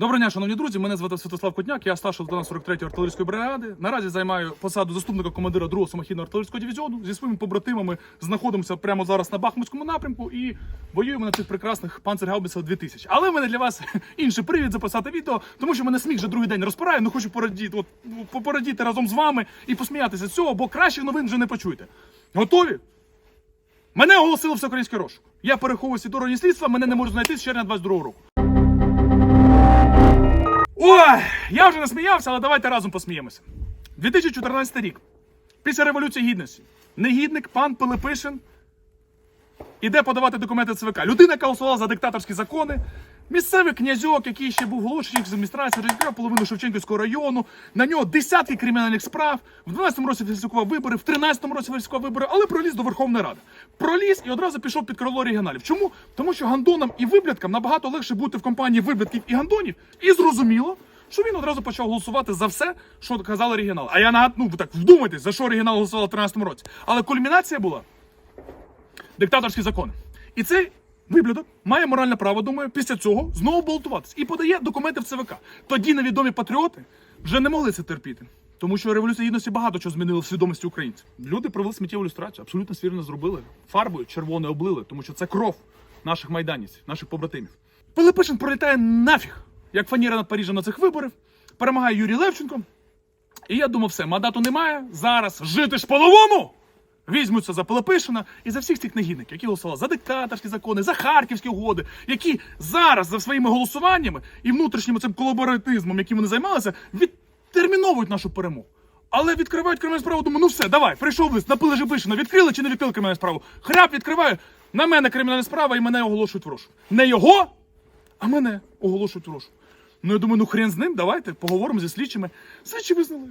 Доброго дня, шановні друзі. Мене звати Святослав Котняк, я старший лейтенант 43-ї артилерійської бригади. Наразі займаю посаду заступника командира 2-го самохідного артилерійського дивізіону. Зі своїми побратимами знаходимося прямо зараз на Бахмутському напрямку і воюємо на цих прекрасних панцергаубицях 2000. Але в мене для вас інший привід записати відео, тому що мене сміх вже другий день розпирає. Ну хочу порадіти, от ну, порадіти разом з вами і посміятися з цього, бо кращих новин вже не почуєте. Готові? Мене оголосило всеукраїнський розшук. Я переховую всі органи слідства, мене не можуть знайти з червня 22 року. Ой, я вже насміявся, але давайте разом посміємося. 2014 рік. Після Революції Гідності. Негідник пан Пилипишин іде подавати документи ЦВК. Людина, яка голосувала за диктаторські закони. Місцевий князьок, який ще був голошечник з адміністрації, розіграв половину Шевченківського району. На нього десятки кримінальних справ. В 12-му році фальсифікував вибори, в 13-му році фальсифікував вибори, але проліз до Верховної Ради. Проліз і одразу пішов під крило регіоналів. Чому? Тому що гандонам і виблядкам набагато легше бути в компанії виблядків і гандонів. І зрозуміло, що він одразу почав голосувати за все, що казали регіонали. А я нагад... ну так вдумайтесь, за що регіонал голосував в 13-му році. Але кульмінація була диктаторські закони. І цей виблюдок має моральне право, думаю, після цього знову балотуватися і подає документи в ЦВК. Тоді невідомі патріоти вже не могли це терпіти. Тому що революція гідності багато чого змінила в свідомості українців. Люди провели сміттєву ілюстрацію, абсолютно свірно зробили. Фарбою червоною облили, тому що це кров наших майданівців, наших побратимів. Пилипишин пролітає нафіг, як фаніра над Парижем на цих виборах. Перемагає Юрій Левченко. І я думав, все, мандату немає. Зараз жити ж по-новому! Візьмуться за Пилипишина і за всіх цих негідників, які голосували за диктаторські закони, за харківські угоди, які зараз за своїми голосуваннями і внутрішнім цим колаборатизмом, яким вони займалися, відтерміновують нашу перемогу. Але відкривають кримінальну справу, думаю, ну все, давай, прийшов лист, на Пилипишина, відкрили чи не відкрили кримінальну справу? Хряб відкриваю, на мене кримінальна справа і мене оголошують в розшук. Не його, а мене оголошують в розшук. Ну я думаю, ну хрен з ним, давайте поговоримо зі слідчими. Слідчі визнали.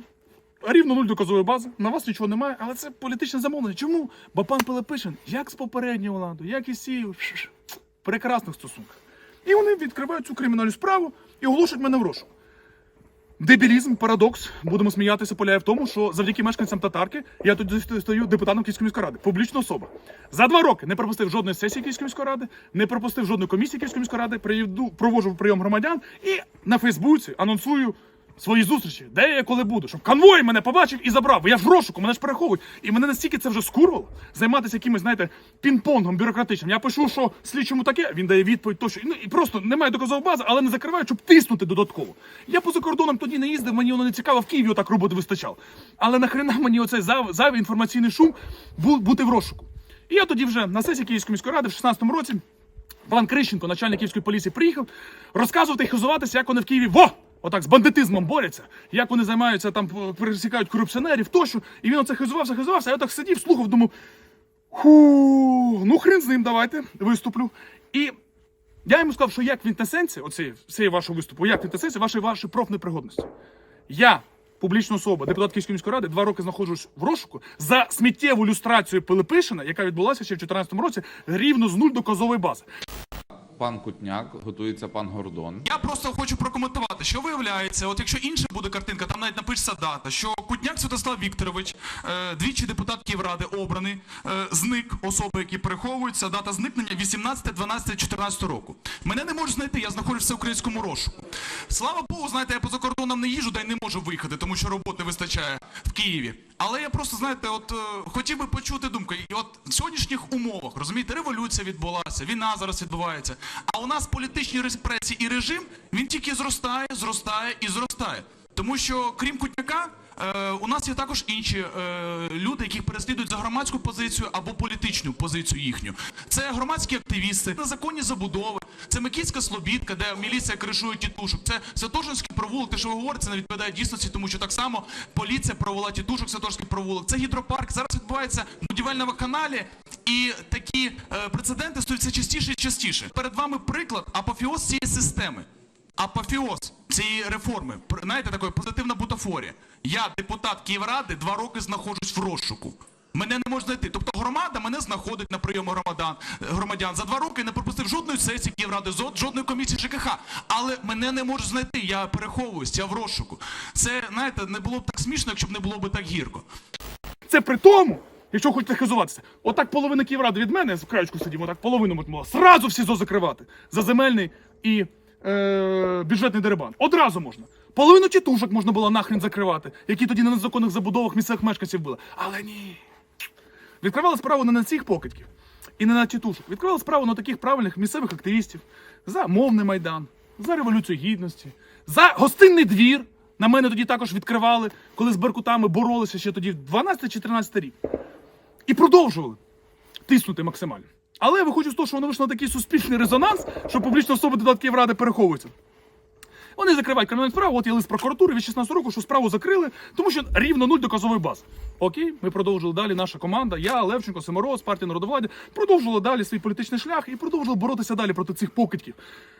Рівно нуль доказової бази, на вас нічого немає, але це політичне замовлення. Чому? Бо пан Пилипишин, як з попередньою владою, як і з цією, в прекрасних стосунках. І вони відкривають цю кримінальну справу і оголошують мене в розшук. Дебілізм, парадокс, будемо сміятися, полягає в тому, що завдяки мешканцям татарки я тоді стою депутатом Київської міської ради. Публічна особа. За два роки не пропустив жодної сесії Київської міської ради, не пропустив жодної комісії Київської міської ради, приведу- проводжу прийом громадян і на Фейсбуці анонсую свої зустрічі, де я коли буду, щоб конвой мене побачив і забрав. Я в розшуку, мене ж переховують. І мене настільки це вже скурвало, займатися якимось, знаєте, пінг-понгом бюрократичним. Я пишу, що слідчому таке, він дає відповідь, то що ну і просто немає доказової бази, але не закриваю, щоб тиснути додатково. Я поза кордоном тоді не їздив, мені воно не цікаво, в Києві отак роботи вистачало. Але нахрена мені оцей зайв- зайвий інформаційний шум бу- бути в розшуку. І я тоді вже на сесії Київської міської ради в 16-му році Пан Крищенко, начальник київської поліції, приїхав розказувати і хизуватися, як вони в Києві во! Отак з бандитизмом борються, як вони займаються там, пересікають корупціонерів тощо. І він оце хизувався, хизувався, а я так сидів, слухав, думав, ху, ну хрен з ним, давайте виступлю. І я йому сказав, що як квінтесенція, всієї вашого виступу, як квінтесенція вашої вашої профнепригодності. Я, публічна особа, депутат Київської міської ради, два роки знаходжусь в розшуку за сміттєву люстрацію Пилипишина, яка відбулася ще в 2014 році, рівно з нуль доказової бази. Пан Кутняк, готується пан Гордон. Я просто хочу прокоментувати, що виявляється, от якщо інша буде картинка, там навіть напишеться дата, що Кутняк Святослав Вікторович, е, двічі депутат Київради обраний, е, зник особи, які переховуються, дата зникнення 18-12-14 року. Мене не можуть знайти, я знаходжуся в українському розшуку. Слава Богу, знаєте, я поза кордоном не їжу, та й не можу виїхати, тому що роботи вистачає в Києві. Але я просто, знаєте, от е, хотів би почути думку. І от в сьогоднішніх умовах, розумієте, революція відбулася, війна зараз відбувається. А у нас політичні репресії і режим він тільки зростає, зростає і зростає. Тому що крім Кутняка, е, у нас є також інші е, люди, яких переслідують за громадську позицію або політичну позицію їхню. Це громадські активісти, незаконні забудови, це Микільська Слобідка, де міліція кришує тітушок. Це Святошинський провулок. Те, що ви говорите, це не відповідає дійсності, тому що так само поліція провела тітушок, Святошинський провулок. Це гідропарк. Зараз відбувається будівельна вакханалія, і такі е, прецеденти стають все частіше і частіше. Перед вами приклад апофіоз цієї системи. Апофіоз цієї реформи, знаєте, такої позитивна бутафорія. Я, депутат Київради, два роки знаходжусь в розшуку. Мене не можуть знайти. Тобто громада мене знаходить на прийому громадян. громадян. За два роки не пропустив жодної сесії Київради, жодної комісії ЖКХ. Але мене не можуть знайти. Я переховуюсь, я в розшуку. Це, знаєте, не було б так смішно, якщо б не було б так гірко. Це при тому, якщо хочете хизуватися, отак половина Київради від мене в краєчку сидімо, отак половину можна сразу всі ЗО закривати за земельний і е, бюджетний дерибан. Одразу можна. Половину тітушок можна було нахрен закривати, які тоді на незаконних забудовах місцевих мешканців були. Але ні. Відкривали справу не на цих покидьків і не на тітушок. Відкривали справу на таких правильних місцевих активістів за мовний майдан, за революцію гідності, за гостинний двір. На мене тоді також відкривали, коли з беркутами боролися ще тоді 12 чи 13 рік. І продовжували тиснути максимально. Але виходжу з того, що воно вийшло на такий суспільний резонанс, що публічні особи додатків ради переховуються. Вони закривають кримінальну справу, от є лист прокуратури від 16 року, що справу закрили, тому що рівно нуль доказової бази. Окей, ми продовжили далі. Наша команда, я, Левченко, Семороз, партія народовладдя, продовжували далі свій політичний шлях і продовжували боротися далі проти цих покидьків,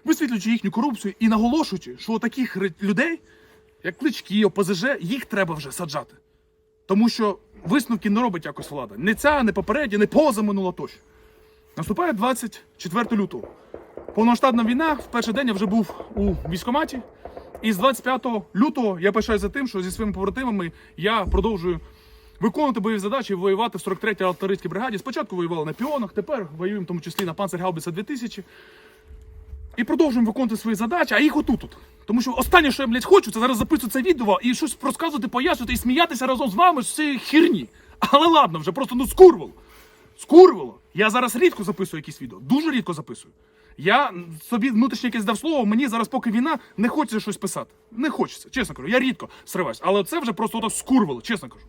висвітлюючи їхню корупцію і наголошуючи, що таких людей, як клички, ОПЗЖ, їх треба вже саджати. Тому що висновки не робить якось влада. Не ця, не попередня, не позаминула тощо. Наступає 24 лютого. Повномасштабна війна. В перший день я вже був у військкоматі. І з 25 лютого я пишаюся тим, що зі своїми побратимами я продовжую виконувати бойові задачі воювати в 43-й артилерійській бригаді. Спочатку воювали на піонах, тепер воюємо в тому числі на Панцергаубіса 2000. І продовжуємо виконувати свої задачі, а їх отут. -от. Тому що останнє, що я, блядь, хочу, це зараз записувати це відео і щось розказувати, пояснювати і сміятися разом з вами з цієї херні. Але ладно, вже просто ну скурвало. Скурвало. Я зараз рідко записую якісь відео, дуже рідко записую. Я собі внутрішнє якесь дав слово, мені зараз, поки війна, не хочеться щось писати. Не хочеться, чесно кажу. Я рідко сриваюсь. Але це вже просто отак скурвало, чесно кажу.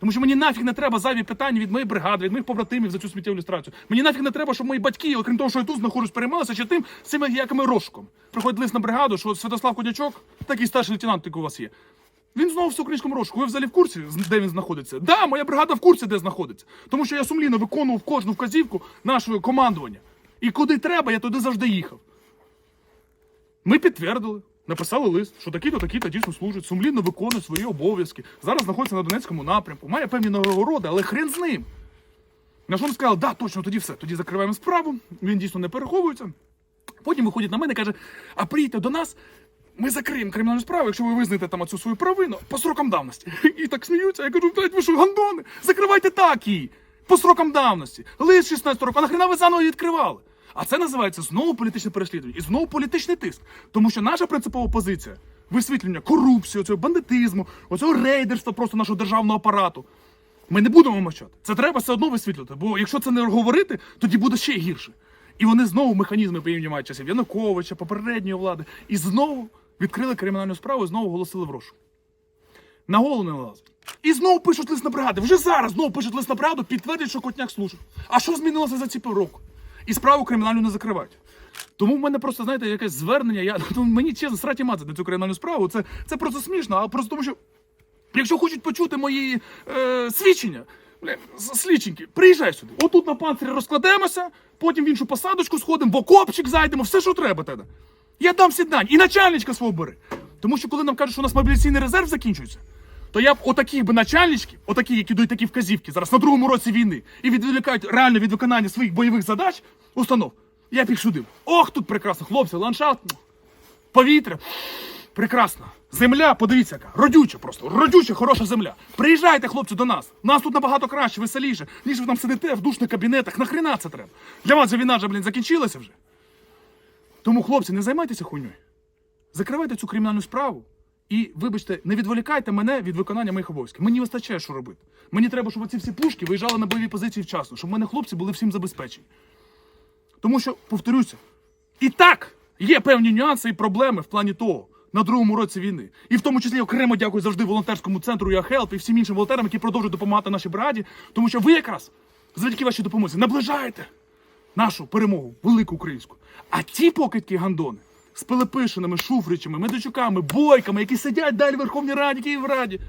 Тому що мені нафіг не треба зайві питання від моєї бригади, від моїх побратимів за цю сміттєву ілюстрацію. Мені нафіг не треба, щоб мої батьки, окрім того, що я тут знаходжусь, переймалися ще тим цими якими розшуком. Приходить лист на бригаду, що Святослав Кудячок, такий старший лейтенант, який у вас є. Він знову в всеукраїнському розшуку. Ви взагалі в курсі, де він знаходиться? Да, моя бригада в курсі, де знаходиться. Тому що я сумлінно виконував кожну вказівку нашого командування. І куди треба, я туди завжди їхав. Ми підтвердили, написали лист, що такі-то, такі-то дійсно служать, сумлінно виконують свої обов'язки. Зараз знаходиться на Донецькому напрямку, має певні нагороди, але хрен з ним. На що він сказав, да, точно, тоді все, тоді закриваємо справу, він дійсно не переховується. Потім виходить на мене і каже: а приїдьте до нас, ми закриємо кримінальну справу, якщо ви визнаєте там оцю свою провину по срокам давності. І так сміються. Я кажу, блядь, ви що, гандони? Закривайте так її. По срокам давності. Лист 16 років, а нахрена ви заново відкривали? А це називається знову політичне переслідування і знову політичний тиск. Тому що наша принципова позиція висвітлення корупції, цього бандитизму, оцього рейдерства просто нашого державного апарату. Ми не будемо мовчати. Це треба все одно висвітлювати. Бо якщо це не говорити, тоді буде ще гірше. І вони знову механізми приймають часів Януковича, попередньої влади, і знову відкрили кримінальну справу і знову оголосили в розшук. На голову не налазить. І знову пишуть лист на бригади. Вже зараз знову пишуть лист на бригаду, підтвердять, що Котняк служив. А що змінилося за ці півроку? І справу кримінальну не закривають. Тому в мене просто, знаєте, якесь звернення. Я, ну, мені чесно, сраті мати на цю кримінальну справу. Це, це просто смішно, а просто тому, що Якщо хочуть почути мої е, свідчення, бля, слідченьки, приїжджай сюди. Отут на панцирі розкладемося, потім в іншу посадочку сходимо, в окопчик зайдемо, все, що треба тебе. Я дам всі. І начальничка свого бери. Тому що коли нам кажуть, що у нас мобілізаційний резерв закінчується, то я б отаких би начальничків, отакі, які дають такі вказівки зараз на другому році війни і відволікають реально від виконання своїх бойових задач, установ, я б їх судив. Ох, тут прекрасно, хлопці, ландшафт, повітря. Прекрасно. Земля, подивіться, яка родюча просто, родюча, хороша земля. Приїжджайте, хлопці, до нас. Нас тут набагато краще, веселіше, ніж ви там сидите в душних кабінетах. Нахрена це треба? Для вас же війна вже, блін, закінчилася вже. Тому, хлопці, не займайтеся хуйньою. Закривайте цю кримінальну справу і, вибачте, не відволікайте мене від виконання моїх обов'язків. Мені вистачає, що робити. Мені треба, щоб ці всі пушки виїжджали на бойові позиції вчасно, щоб в мене хлопці були всім забезпечені. Тому що, повторюся, і так є певні нюанси і проблеми в плані того на другому році війни. І в тому числі окремо дякую завжди волонтерському центру «ЯХЕЛП» і всім іншим волонтерам, які продовжують допомагати нашій бригаді, тому що ви якраз завдяки вашій допомозі наближаєте нашу перемогу, велику українську. А ті покидьки гандони з Пилипишинами, Шуфричами, Медведчуками, Бойками, які сидять далі в Верховній Раді, Київраді,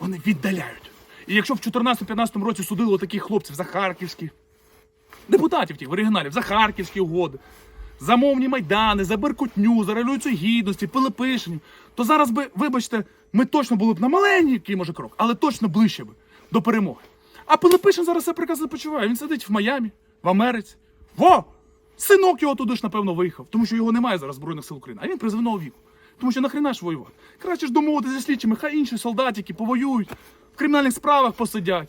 вони віддаляють. І якщо в 2014-2015 році судили таких хлопців за Харківські, депутатів тих оригіналів, за Харківські угоди, за мовні майдани, за Беркутню, за революцію гідності, Пилипишинів, то зараз би, вибачте, ми точно були б на маленький, може, крок, але точно ближче би до перемоги. А Пилипишин зараз все прекрасно почуває. Він сидить в Майамі, в Америці. Во! Синок його туди ж, напевно, виїхав, тому що його немає зараз Збройних сил України, а він призивного віку. Тому що нахрена ж воювати? Краще ж домовитися зі слідчими, хай інші солдатики повоюють, в кримінальних справах посидять.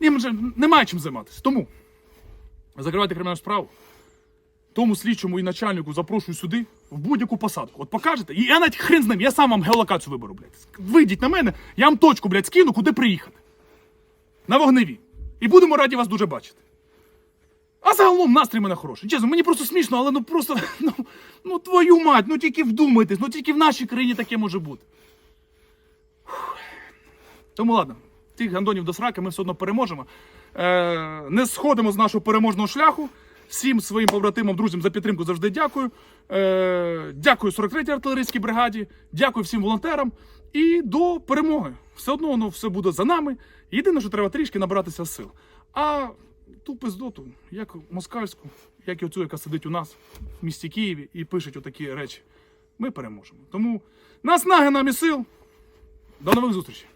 Їм вже немає чим займатися. Тому закривайте кримінальну справу. тому слідчому і начальнику запрошую сюди в будь-яку посадку. От покажете, і я навіть хрен з ним, я сам вам геолокацію виберу, блядь. Вийдіть на мене, я вам точку, блядь, скину, куди приїхати. На вогневі. І будемо раді вас дуже бачити. А загалом настрій мене хороший. Чесно, мені просто смішно, але ну просто, ну, ну твою мать, ну тільки вдумайтесь, ну тільки в нашій країні таке може бути. Тому ладно, тих гандонів до сраки ми все одно переможемо. Е, не сходимо з нашого переможного шляху. Всім своїм побратимам, друзям за підтримку завжди дякую. Е, дякую 43-й артилерійській бригаді, дякую всім волонтерам. І до перемоги. Все одно воно все буде за нами. Єдине, що треба трішки набратися сил. А ту пиздоту, як москальську, як і оцю, яка сидить у нас в місті Києві і пишуть отакі речі, ми переможемо. Тому наснаги нам і сил. До нових зустрічей!